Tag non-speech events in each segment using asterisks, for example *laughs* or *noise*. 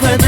சின்ன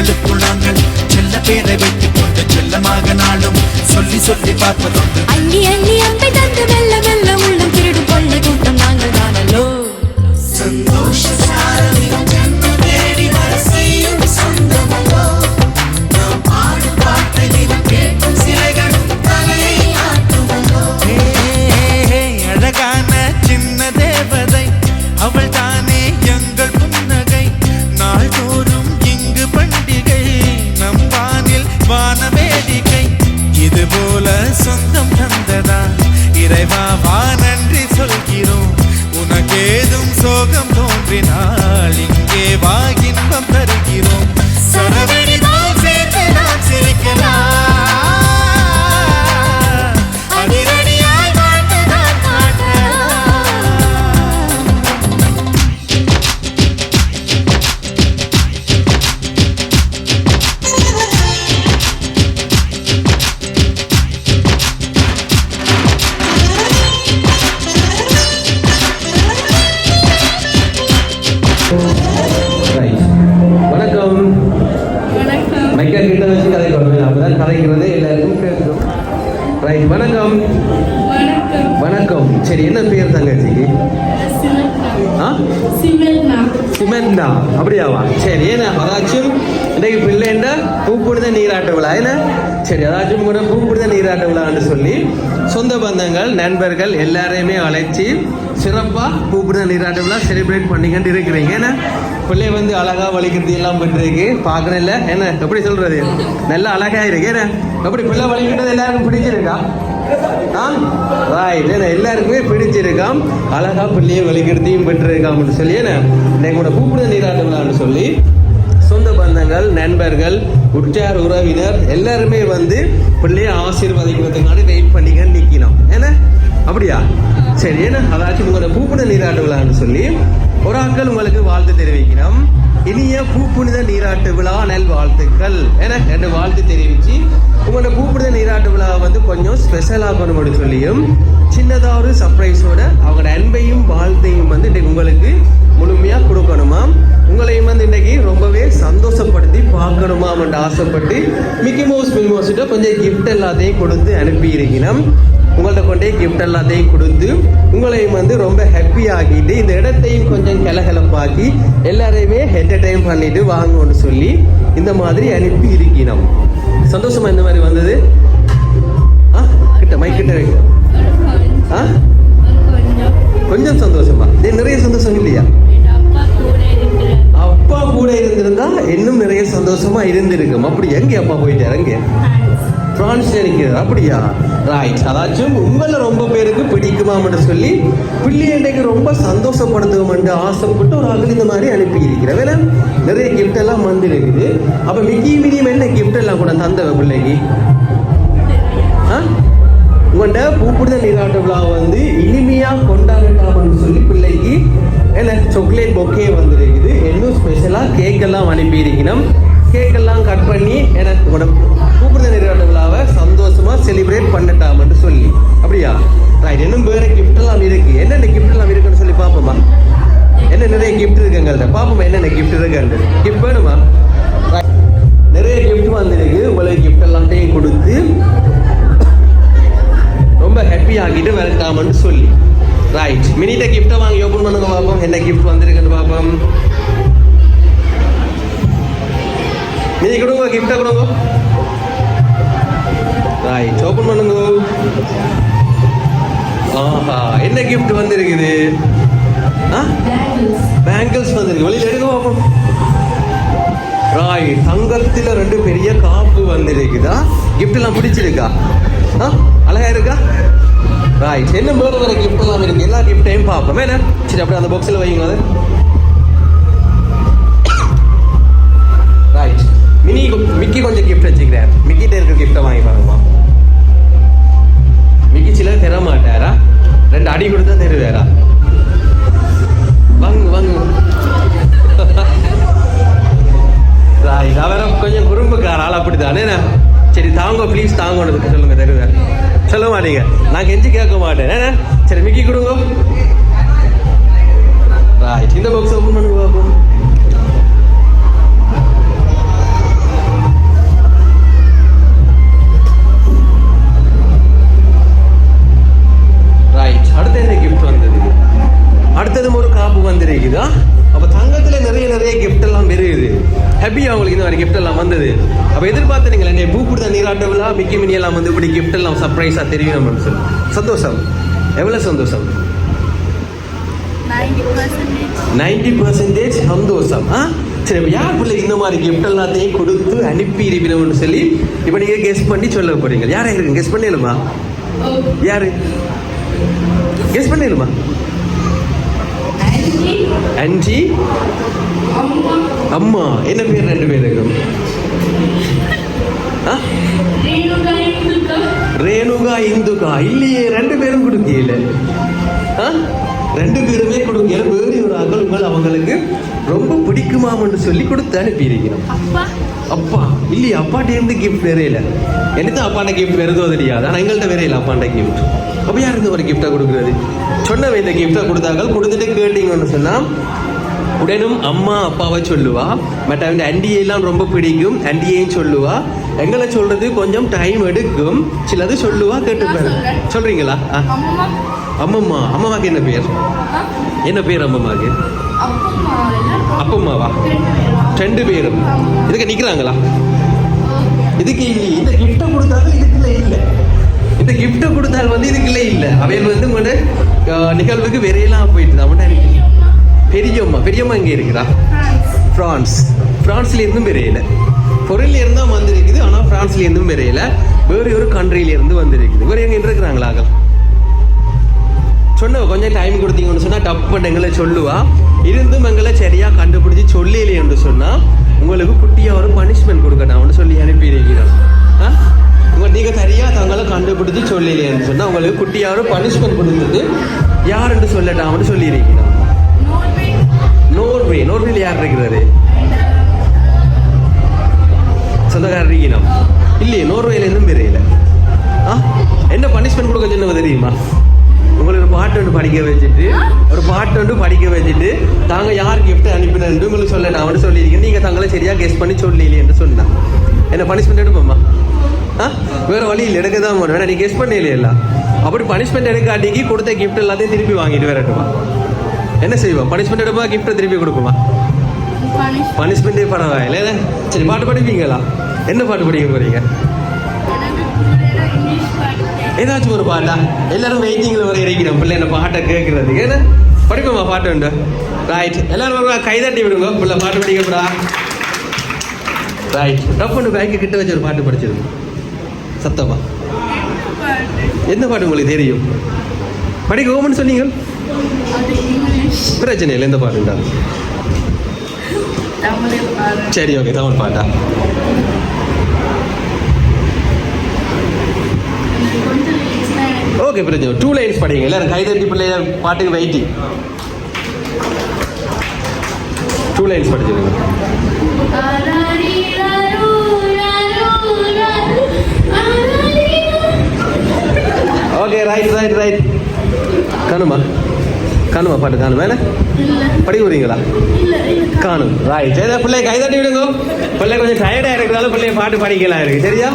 எங்களுக்குள் நாங்கள் செல்ல பேரை வைத்துக் கொண்டு செல்லமாக நாளும். சொல்லி சொல்லி பார்ப்பதுண்டு அள்ளி அள்ளி அம்பை வா நன்றி சொல்கிறோம். உனக்கேதும் சோகம் தோன்றினா சரி என்ன பேர் தங்கச்சிக்கு? ஆ? சிமெண்டா. அப்படியாவா? சரி ஏன்னா அதாச்சும் இன்றைக்கு பிள்ளைண்ட பூப்புடுத நீராட்ட விழா. என்ன? சரி அதாச்சும் கூட பூப்புடுத நீராட்ட விழான்னு சொல்லி சொந்த பந்தங்கள் நண்பர்கள் எல்லாரையுமே அழைச்சி சிறப்பாக பூப்புடுத நீராட்ட விழா செலிப்ரேட் பண்ணிக்கிட்டு இருக்கிறீங்க. ஏன்னா பிள்ளை வந்து அழகா வலிக்கிறது எல்லாம் பண்ணிருக்கு பார்க்கணும் இல்லை என்ன? எப்படி சொல்றது? நல்லா அழகா இருக்கு. என்ன? எப்படி பிள்ளை வலிக்கிறது எல்லாருக்கும் பிடிச்சிருக்கா? ரைட் ஏன்னா எல்லாருக்குமே பிடிச்சிருக்காம். அழகா பிள்ளையை வலிக்கிறதையும் பெற்றிருக்காம்னு சொல்லி என்ன? கூட கூப்பிடுத நீராட்ட விழான்னு சொல்லி சொந்த பந்தங்கள் நண்பர்கள் உற்றார் உறவினர் எல்லாருமே வந்து பிள்ளையை ஆசீர்வதிக்கிறதுக்கான வெயிட் பண்ணிக்க நிற்கணும் ஏன்னா அப்படியா? சரி ஏன்னா அதாச்சும் உங்களோட பூப்புட நீராட்டு விழான்னு சொல்லி ஒரு ஆட்கள் உங்களுக்கு வாழ்த்து தெரிவிக்கணும் இனிய பூப்புனித நீராட்டு விழா நல் வாழ்த்துக்கள். என ரெண்டு வாழ்த்து தெரிவித்து உங்களை பூப்புனித நீராட்டு விழா வந்து கொஞ்சம் ஸ்பெஷலாக பண்ணணும் சொல்லியும் சின்னதாக ஒரு சர்ப்ரைஸோட அவங்களோட அன்பையும் வாழ்த்தையும் வந்து இன்றைக்கு உங்களுக்கு முழுமையாக கொடுக்கணுமாம் உங்களையும் வந்து இன்றைக்கி ரொம்பவே சந்தோஷப்படுத்தி பார்க்கணுமா என்று ஆசைப்பட்டு மிக்கி மவுஸ் மிக்கி மவுஸ்கிட்ட கொஞ்சம் கிஃப்ட் எல்லாத்தையும் கொடுத்து அனுப்பி உங்கள்கிட்ட கொண்டே கிஃப்ட் எல்லாத்தையும் கொடுத்து உங்களையும் வந்து ரொம்ப ஹாப்பி ஆகிட்டு இந்த இடத்தையும் கொஞ்சம் கிளகலப்பாக்கி எல்லாரையுமே என்டர்டைன் பண்ணிட்டு வாங்கன்னு சொல்லி இந்த மாதிரி அனுப்பி இருக்கணும் சந்தோஷமா இந்த மாதிரி வந்தது? ஆ கிட்ட மைக் கிட்ட வைங்க. ஆ? கொஞ்சம் சந்தோஷமா. ஏன் நிறைய சந்தோஷம் இல்லையா? அப்பா கூட இருந்திருந்தா இன்னும் நிறைய சந்தோஷமா இருந்திருக்கும். அப்படி எங்க அப்பா போயிட்டார்? எங்கே பிரான்ஸ் இருக்கிறது அப்படியா? ரைட் அதாச்சும் உங்களை ரொம்ப பேருக்கு பிடிக்குமாம்னு சொல்லி பிள்ளைகளுக்கு ரொம்ப சந்தோஷப்படுத்துவோம்னு ஆசைப்பட்டு ஒரு ஆள் இந்த மாதிரி அனுப்பி இருக்கிறேன் வேலை நிறைய கிஃப்ட் எல்லாம் வந்திருக்குது. அப்போ மிக்கி மினியும் என்ன கிஃப்ட் எல்லாம் கூட தந்த பிள்ளைக்கு? ஆ? உங்கள்கிட்ட பூப்பிடுதல் நீராட்ட விழா வந்து இனிமையாக கொண்டாடட்டாம்னு சொல்லி பிள்ளைக்கு என்ன சாக்லேட் பொக்கே வந்துருக்குது. இன்னும் ஸ்பெஷலாக கேக் எல்லாம் அனுப்பி இருக்கணும் கேக் எல்லாம் கட் பண்ணி எனக்கு உங்களோட கூப்பிடுதல் நீராட்ட விழா சந்தோஷமா செலிப்ரேட் பண்ணட்டாம்னு சொல்லி. அப்படியா? ரைட் இன்னும் வேற கிஃப்ட் எல்லாம் இருக்கு. என்னென்ன கிஃப்ட் எல்லாம் இருக்குன்னு சொல்லி பாப்போமா? என்ன நிறைய கிஃப்ட் இருக்கு எங்கள்கிட்ட பாப்போமா என்னென்ன கிஃப்ட் இருக்குன்னு கிஃப்ட் வேணுமா? நிறைய கிஃப்ட் வந்திருக்கு. உங்களுக்கு கிஃப்ட் எல்லாத்தையும் கொடுத்து ரொம்ப ஹாப்பி ஆகிட்டு வரட்டாமன்னு சொல்லி. ரைட் மினிட்ட கிஃப்ட்டை வாங்கி ஓப்பன் பண்ணுங்க பார்ப்போம் என்ன கிஃப்ட் வந்திருக்குன்னு பார்ப்போம் மினி கொடுங்க கிஃப்டை கொடுங்க. ரைட் ஓப்பன் பண்ணுங்க. ஆஹா என்ன கிஃப்ட் வந்திருக்குது? ஆ? பேங்கிள்ஸ் வந்திருக்கு. வெளியில எடுக்க பார்ப்போம் ராய் தங்கத்துல ரெண்டு பெரிய காப்பு வந்திருக்குதா? கிஃப்ட் எல்லாம் பிடிச்சிருக்கா? ஆ? அழகா இருக்கா? ரைட் என்ன வேற வேற கிஃப்ட் எல்லாம் இருக்கு? எல்லா கிஃப்டையும் பார்ப்போம். என்ன? சரி அப்படியே அந்த பாக்ஸில் வைங்க அது. ரைட் மினி மிக்கி கொஞ்சம் கிஃப்ட் வச்சுக்கிறார் மிக்கிட்ட இருக்க கிஃப்ட்டை வாங்கி பாருங்கம்மா. மிகிச்சில தர மாட்டாரா ரெண்டு அடி கொடுத்தா தருவாரா? வாங்க வாங்க. *laughs* ரைட் அவரை கொஞ்சம் குறும்புக்கார ஆள் அப்படித்தானே சரி தாங்க ப்ளீஸ் தாங்க சொல்லுங்க தருவேன் சொல்ல மாட்டீங்க. நான் கெஞ்சி கேட்க மாட்டேன். சரி மிக்கி கொடுங்க. மினியெல்லாம் எல்லாம் வந்து இப்படி கிஃப்ட் எல்லாம் சர்ப்ரைஸா தெரியணும்னு சந்தோஷம். எவ்வளவு சந்தோஷம்? நைன்டி பர்சன்டேஜ் சந்தோஷம். ஆ? சரி யார் பிள்ளை இந்த மாதிரி கிஃப்ட் எல்லாத்தையும் கொடுத்து அனுப்பி இருக்கணும்னு சொல்லி இப்போ நீங்க கெஸ் பண்ணி சொல்ல போறீங்க. யார் இருக்கு கெஸ் பண்ணிடலுமா யாரு? கெஸ் பண்ணிடலுமா அஞ்சி அம்மா. என்ன பேர் ரெண்டு பேர் ரேணுகா இந்துகா. இல்லையே ரெண்டு பேரும் கொடுக்கல? ரெண்டு பேருமே கொடுக்கல வேறு ஒரு அகலுங்கள் அவங்களுக்கு ரொம்ப பிடிக்குமாம்னு சொல்லி கொடுத்து அனுப்பியிருக்கிறோம். அப்பா. இல்லையே அப்பாட்ட இருந்து கிஃப்ட் வரையில எனக்கு அப்பாண்ட கிஃப்ட் வருதோ தெரியாது. ஆனால் எங்கள்கிட்ட வரையில அப்பாண்ட கிஃப்ட் அப்போ யார் இந்த ஒரு கிஃப்டை கொடுக்குறது? சொன்னவன் இந்த கிஃப்டை கொடுத்தாங்க கொடுத்துட்டு கேட்டீங்கன்னு சொன்னா உடனும் அம்மா அப்பாவை சொல்லுவா. பட் அவன் அண்டியெல்லாம் ரொம்ப பிடிக்கும் அண்டியையும் சொல்லுவா. எங்களை சொல்றது கொஞ்சம் டைம் எடுக்கும். சிலது சொல்லுவா கேட்டுப்பாரு. சொல்றீங்களா. அம்மம்மா அம்மாவாக்கு என்ன பேர்? என்ன பேர் அம்மம்மாக்கு அப்பம்மாவா? ரெண்டு பேரும். இதுக்கு நிக்கிறாங்களா? இதுக்கு இந்த கிஃப்டை கொடுத்தாலும் இதுக்குள்ள இல்லை. இந்த கிஃப்டை கொடுத்தால் வந்து இதுக்குள்ளே இல்லை. அவையில் வந்து உங்களோட நிகழ்வுக்கு வெறையெல்லாம் போயிட்டு தான். பெரியம்மா பெரியம்மா இங்கே இருக்கிறா? பிரான்ஸ் ஃப்ரான்ஸ்லேருந்தும் பெரியல. பொருள்ல இருந்தா வந்திருக்குது ஆனால் ஃப்ரான்ஸ்லேருந்தும் பெரியல. வேறு ஒரு கண்ட்ரிலேருந்து வந்திருக்குது. வேறு எங்கே இருக்கிறாங்களா ஆகலாம் சொன்ன கொஞ்சம் டைம் கொடுத்தீங்கன்னு சொன்னால் டப்பு எங்களை சொல்லுவா. இருந்தும் எங்களை சரியாக கண்டுபிடிச்சி சொல்லலையேன்னு சொன்னால் உங்களுக்கு குட்டியாக ஒரு பனிஷ்மெண்ட் கொடுக்கணும் சொல்லி அனுப்பியிருக்கிறோம் ஆ? உங்கள் நீங்கள் சரியாக தங்களை கண்டுபிடிச்சி சொல்லலையேன்னு சொன்னால் உங்களுக்கு குட்டியாக ஒரு பனிஷ்மெண்ட் கொடுத்துட்டு யாருன்னு சொல்லட்டாம்னு சொல்லியிருக்கிறோம் நோர்வே நோர்வேல யார் இருக்கிறாரு? சொந்தக்காரர் இருக்கணும் இல்லையே நோர்வேல இருந்தும் பெரியல ஆ? என்ன பனிஷ்மெண்ட் கொடுக்க சொன்னவ தெரியுமா? உங்களை ஒரு பாட்டு ஒன்று படிக்க வச்சுட்டு ஒரு பாட்டு ஒன்று படிக்க வச்சுட்டு தாங்க யார் கிஃப்ட் அனுப்பினு உங்களுக்கு சொல்ல நான் அவனு சொல்லியிருக்கேன். நீங்கள் தங்களை சரியாக கெஸ் பண்ணி சொல்லலையே என்று சொன்னான் என்ன பனிஷ்மெண்ட் எடுப்போம்மா ஆ? வேறு வழி இல்லை எடுக்க தான் வேணும். வேணா நீ கெஸ் பண்ணலையே அப்படி பனிஷ்மெண்ட் எடுக்காட்டிக்கு கொடுத்த கிஃப்ட் எல்லாத்தையும் திருப்பி வாங்கிட்டு வரட்டுமா? என்ன செய்வோம் பனிஷ்மெண்ட் எடுப்பா கிஃப்ட்டை திருப்பி கொடுக்குமா? பனிஷ்மெண்ட்டே பரவாயில்ல என்ன? சரி பாட்டு படிப்பீங்களா? என்ன பாட்டு படிக்க போறீங்க? ஏதாச்சும் ஒரு பாட்டா? எல்லாரும் வெயிட்டிங்ல வர இருக்கிறோம் பிள்ளை என்ன பாட்டை கேட்கறதுக்கு ஏன்னா படிப்போமா பாட்டு உண்டு? ரைட் எல்லாரும் வருவா? கை தட்டி விடுங்க. பிள்ளை பாட்டு படிக்கப்படா ரைட் ரஃப் ஒன்று பேங்க்கு கிட்ட வச்சு ஒரு பாட்டு படிச்சிருங்க. சத்தமா? எந்த பாட்டு? உங்களுக்கு தெரியும்? படிக்க ஓமன்னு சொன்னீங்க. பிரச்சனை இல்லை எந்த பாட்டுண்டா சரி ஓகே தமிழ் பாட்டா ஓகே பிரச்சனை டூ லைன்ஸ் படிங்க. எல்லாரும் கைதட்டி பிள்ளைய பாட்டுக்கு வெயிட்டிங் டூ லைன்ஸ் படிச்சிருங்க. ஓகே ரைட் ரைட் ரைட் கணுமா காணுமா பாட்டு காணுமா என்ன? படிக்க போறீங்களா? காணும். ரைட் ஏதா பிள்ளை கைதட்டி விடுங்க. பிள்ளை கொஞ்சம் டயர்டாக இருக்கிறதால பிள்ளைய பாட்டு படிக்கலாம் இருக்கு சரியா?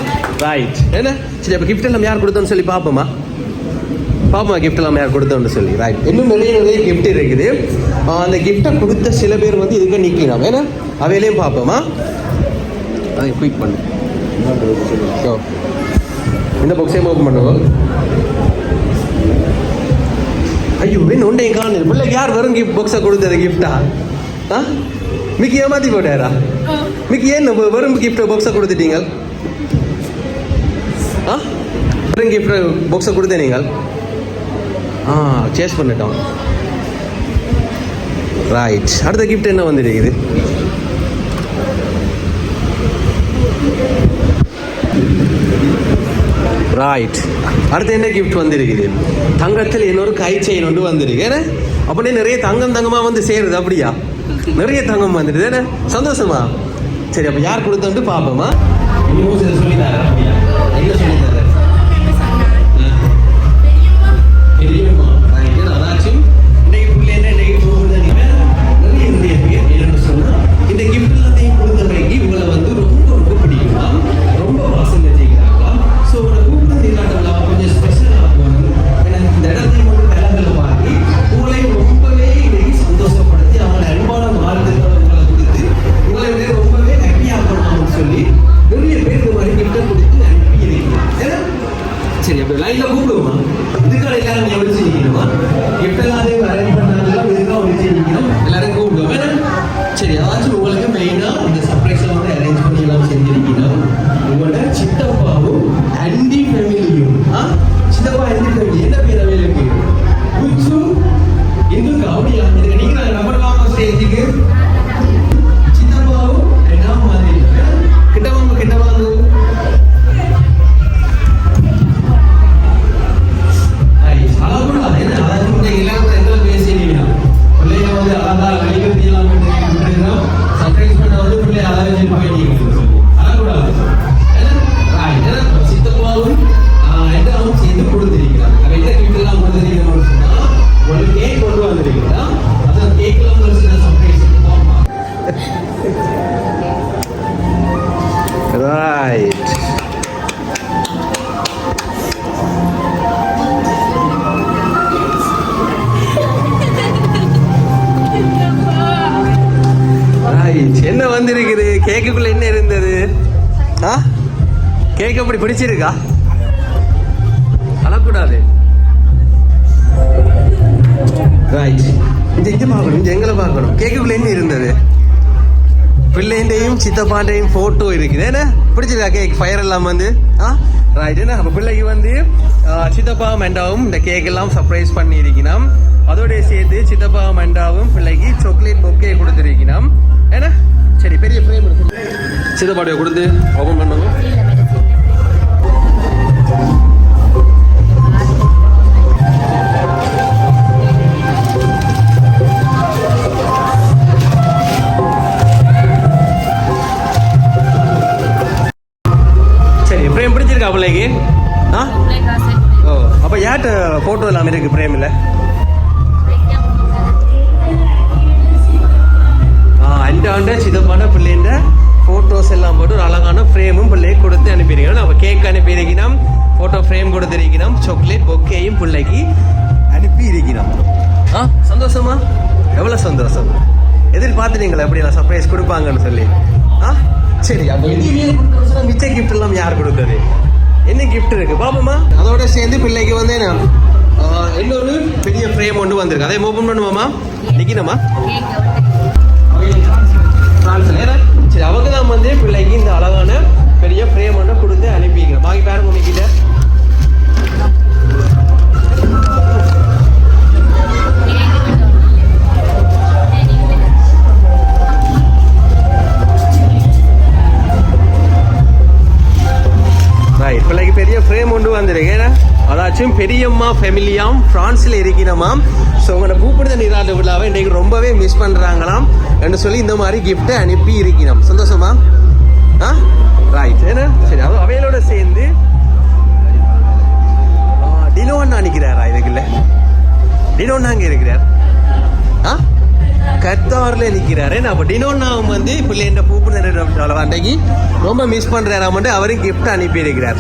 ரைட் என்ன? சரி அப்போ கிஃப்ட் எல்லாம் யார் கொடுத்தோன்னு சொல்லி பார்ப்போமா பாப்பா கிஃப்ட் எல்லாம் யார் கொடுத்தோன்னு சொல்லி. ரைட் இன்னும் நிறைய நிறைய கிஃப்ட் இருக்குது. அந்த கிஃப்ட்டை கொடுத்த சில பேர் வந்து இதுக்கு நிற்கலாம் ஏன்னா அவையிலையும் பார்ப்போமா அதை குயிக் பண்ணு. ஓ இந்த பாக்ஸையும் ஓப்பன் பண்ணுவோம் ஐயோ என்ன ஒன்றையும் காணும் பிள்ளைக்கு யார் வெறும் கிஃப்ட் பாக்ஸை கொடுத்தது கிஃப்டா ஆ? மிக்கி ஏமாத்தி போட்டாரா மிக்கி ஏன் வெறும் கிஃப்ட் பாக்ஸை கொடுத்துட்டீங்க? ஆ? வெறும் கிஃப்ட் பாக்ஸை கொடுத்த நீங்கள் ஆ சேஸ் பண்ணிட்டோம். ரைட் அடுத்த கிஃப்ட் என்ன வந்துருக்குது ரைட் அடுத்து என்ன கிஃப்ட் வந்திருக்குது? தங்கத்தில் இன்னொரு கை செயின் ஒன்று வந்திருக்கு. ஏன்னா அப்படியே நிறைய தங்கம் தங்கமாக வந்து சேருது அப்படியா? நிறைய தங்கம் வந்துடுது. ஏன்னா சந்தோஷமா? சரி அப்போ யார் கொடுத்தோன்ட்டு பார்ப்போமா தரேன் அப்படி பிடிச்சிருக்கா? அழக்கூடாது. ரைட் இந்த இங்க பார்க்கணும் இந்த எங்களை பார்க்கணும். கேக்குக்குள்ள என்ன இருந்தது? பிள்ளைண்டையும் சித்தப்பாண்டையும் போட்டோ இருக்குது. என்ன? பிடிச்சிருக்கா கேக் ஃபயர் எல்லாம் வந்து? ஆ? ரைட் என்ன? அப்போ பிள்ளைக்கு வந்து சித்தப்பா மெண்டாவும் இந்த கேக் எல்லாம் சர்ப்ரைஸ் பண்ணி இருக்கணும் அதோட சேர்த்து சித்தப்பா மெண்டாவும் பிள்ளைக்கு சாக்லேட் பொக்கே கொடுத்துருக்கணும் என்ன? சரி பெரிய ஃப்ரேம் சித்தப்பாடைய கொடுத்து ஓபன் பண்ணுங்க பிடிச்சிருக்கா பிள்ளைக்கு? ஆ? ஓ அப்போ யார்கிட்ட ஃபோட்டோ எல்லாம் இருக்கு பிரேமில்? ஆ அண்டாண்ட சிதப்பான பிள்ளைன்ற ஃபோட்டோஸ் எல்லாம் போட்டு ஒரு அழகான ஃப்ரேமும் பிள்ளைக்கு கொடுத்து அனுப்பியிருக்கணும் அப்போ கேக் அனுப்பியிருக்கணும் ஃபோட்டோ ஃப்ரேம் கொடுத்துருக்கிறோம். சாக்லேட் பொக்கேயும் பிள்ளைக்கு அனுப்பி இருக்கிறோம் ஆ சந்தோஷமா? எவ்வளோ சந்தோஷம்? எதிர்பார்த்துட்டீங்களா? எப்படி எல்லாம் சர்ப்ரைஸ் கொடுப்பாங்கன்னு சொல்லி. ஆ? சரி அப்போ இது மிச்ச கிஃப்ட் எல்லாம் யார் கொடுக்குறது என்ன கிஃப்ட் இருக்கு? பாப்போமா? அதோட சேர்ந்து பிள்ளைக்கு வந்து என்ன? இன்னொரு பெரிய ஃப்ரேம் ஒன்று வந்திருக்கு. அதே ஓப்பன் பண்ணுவோமா? நிற்கணுமா ஏன்னா சரி அவங்க தான் வந்து பிள்ளைக்கு இந்த அழகான பெரிய ஃப்ரேம் ஒன்று கொடுத்து அனுப்பிக்கிறோம் பாக்கி பேரும் உங்ககிட்ட ரைட் பிள்ளைக்கு பெரிய ஃப்ரேம் ஒன்று வந்திருக்கேன் அதாச்சும் பெரியம்மா ஃபெமிலியாம் ஃப்ரான்ஸில் இருக்கிறோமாம். ஸோ உங்களை கூப்பிடுத நீராட்டு விழாவை இன்றைக்கு ரொம்பவே மிஸ் பண்ணுறாங்களாம் என்று சொல்லி இந்த மாதிரி கிஃப்ட்டை அனுப்பி இருக்கிறோம். சந்தோஷமா? ஆ? ரைட் ஏன்னா அப்போ டினோன்னாவும் வந்து பிள்ளைண்ட பூப்புனர் அன்றைக்கு ரொம்ப மிஸ் பண்ணுறாராமட்டு அவரும் gift அனுப்பி இருக்கிறார்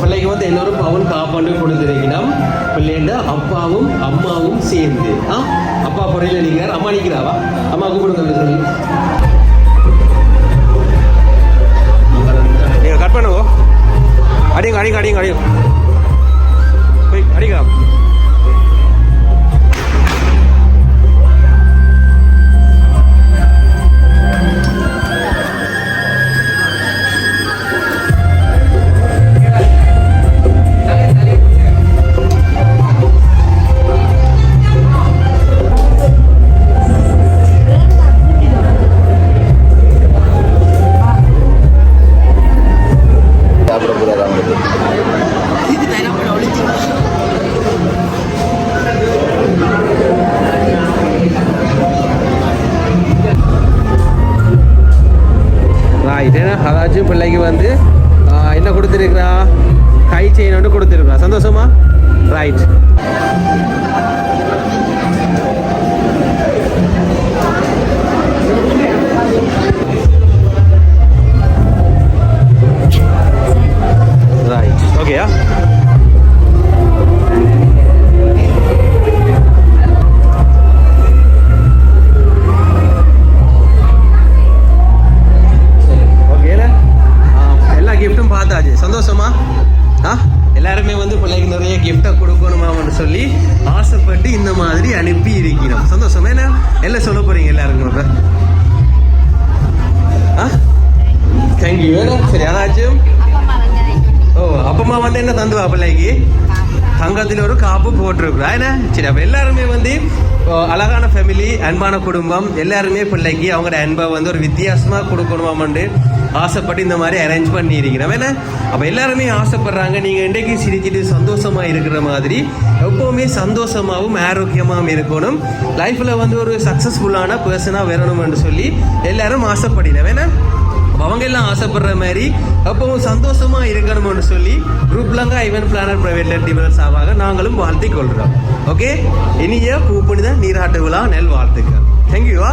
பிள்ளைக்கு வந்து எல்லோரும் பவுன் காப்பாண்டு கொடுத்துருக்கிறோம் பிள்ளைண்ட அப்பாவும் அம்மாவும் சேர்ந்து. ஆ அப்பா பொறையில் நிற்கிறார் அம்மா நிற்கிறாவா அம்மா கூப்பிடுங்க சொல்லி கட் பண்ணுங்க. அடிங்க அடிங்க அடிங்க அடிங்க. போய் அடிக்கலாம் அதாச்சும் வந்து என்ன கொடுத்துருக்குறா? கை செயின் ஒன்று கொடுத்துருக்குறா. சந்தோஷமா? ரைட் ராஜ் சந்தோஷமா? ஆ? எல்லாருமே வந்து பிள்ளைக்கு நிறைய கிஃப்டை கொடுக்கணுமான்னு சொல்லி ஆசைப்பட்டு இந்த மாதிரி அனுப்பி இருக்கிறோம். சந்தோஷமா என்ன? எல்லாம் சொல்ல போறீங்க எல்லாருக்கும் ஆ? தேங்க்யூ வேணும் சரி அதாச்சும். ஓ அப்பமா வந்து என்ன தந்துவா பிள்ளைக்கு? தங்கத்தில் ஒரு காப்பு போட்டிருக்கிறா என்ன? சரி அப்போ எல்லாருமே வந்து அழகான ஃபேமிலி அன்பான குடும்பம் எல்லாருமே பிள்ளைக்கு அவங்களோட அன்பை வந்து ஒரு வித்தியாசமாக கொடுக்கணுமாமண்டு ஆசைப்பட்டு இந்த மாதிரி அரேஞ்ச் பண்ணியிருக்கிறோம். ஏன்னா அப்போ எல்லாருமே ஆசைப்படுறாங்க நீங்கள் இன்றைக்கு சிரிச்சிட்டு சந்தோஷமாக இருக்கிற மாதிரி எப்போவுமே சந்தோஷமாகவும் ஆரோக்கியமாகவும் இருக்கணும். லைஃப்பில் வந்து ஒரு சக்ஸஸ்ஃபுல்லான பர்சனாக வரணும்னு சொல்லி எல்லாரும் ஆசைப்படுகிறேன் ஏன்னா அவங்க எல்லாம் ஆசைப்படுற மாதிரி அப்பவும் சந்தோஷமா இருக்கணும்னு சொல்லி குரூப்லங்க ஐவன் பிளானர் பிரைவேட் டிவலர்ஸ் ஆவாக நாங்களும் வாழ்த்திக் கொள்கிறோம். ஓகே இனிய பூப்பணிதான் நீராட்டு விழா நெல் வாழ்த்துக்கள் தேங்க்யூவா